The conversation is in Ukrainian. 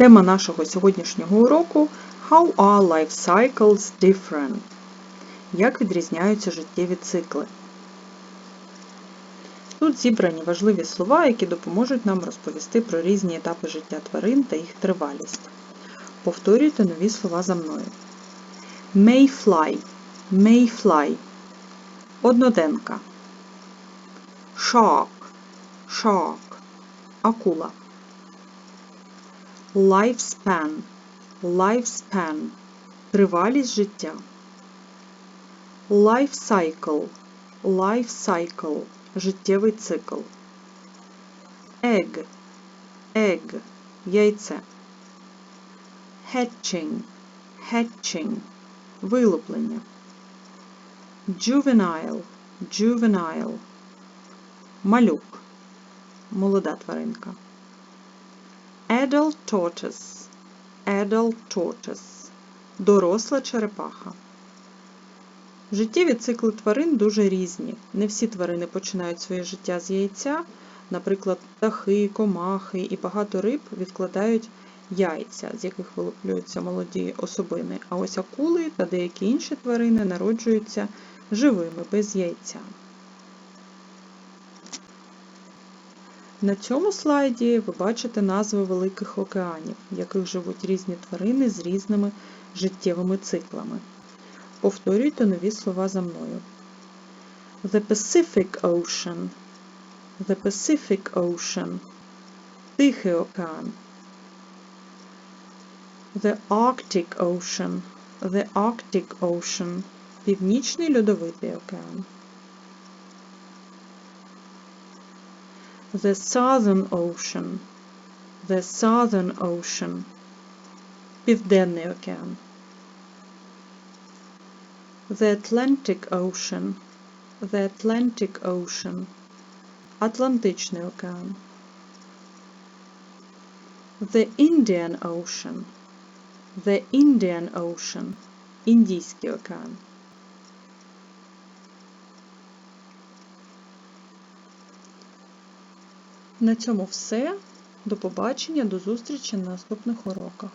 Тема нашого сьогоднішнього уроку How are life cycles different? Як відрізняються життєві цикли? Тут зібрані важливі слова, які допоможуть нам розповісти про різні етапи життя тварин та їх тривалість. Повторюйте нові слова за мною. Mayfly, Mayfly. Одноденка. Shark, Shark. Акула. Lifespan, Lifespan. Тривалість життя. Life cycle, Life cycle. Життєвий цикл. Egg, Egg. Яйце. Hatching, Hatching. Вилуплення. Juvenile, Juvenile. Малюк. Молода тваринка. Adult tortoise. Adult tortoise. Доросла черепаха. Життєві цикли тварин дуже різні. Не всі тварини починають своє життя з яйця. Наприклад, птахи, комахи і багато риб відкладають яйця, з яких вилуплюються молоді особини. А ось акули та деякі інші тварини народжуються живими, без яйця. На цьому слайді ви бачите назви великих океанів, в яких живуть різні тварини з різними життєвими циклами. Повторюйте нові слова за мною. The Pacific Ocean. The Pacific Ocean. Тихий океан. The Arctic Ocean. The Arctic Ocean. Північний льодовитий океан. The Southern Ocean. The Southern Ocean. Південний океан. The Atlantic Ocean. The Atlantic Ocean. Атлантичний океан. The Indian Ocean. The Indian Ocean. Індійський океан. На цьому все. До побачення, до зустрічі на наступних уроках.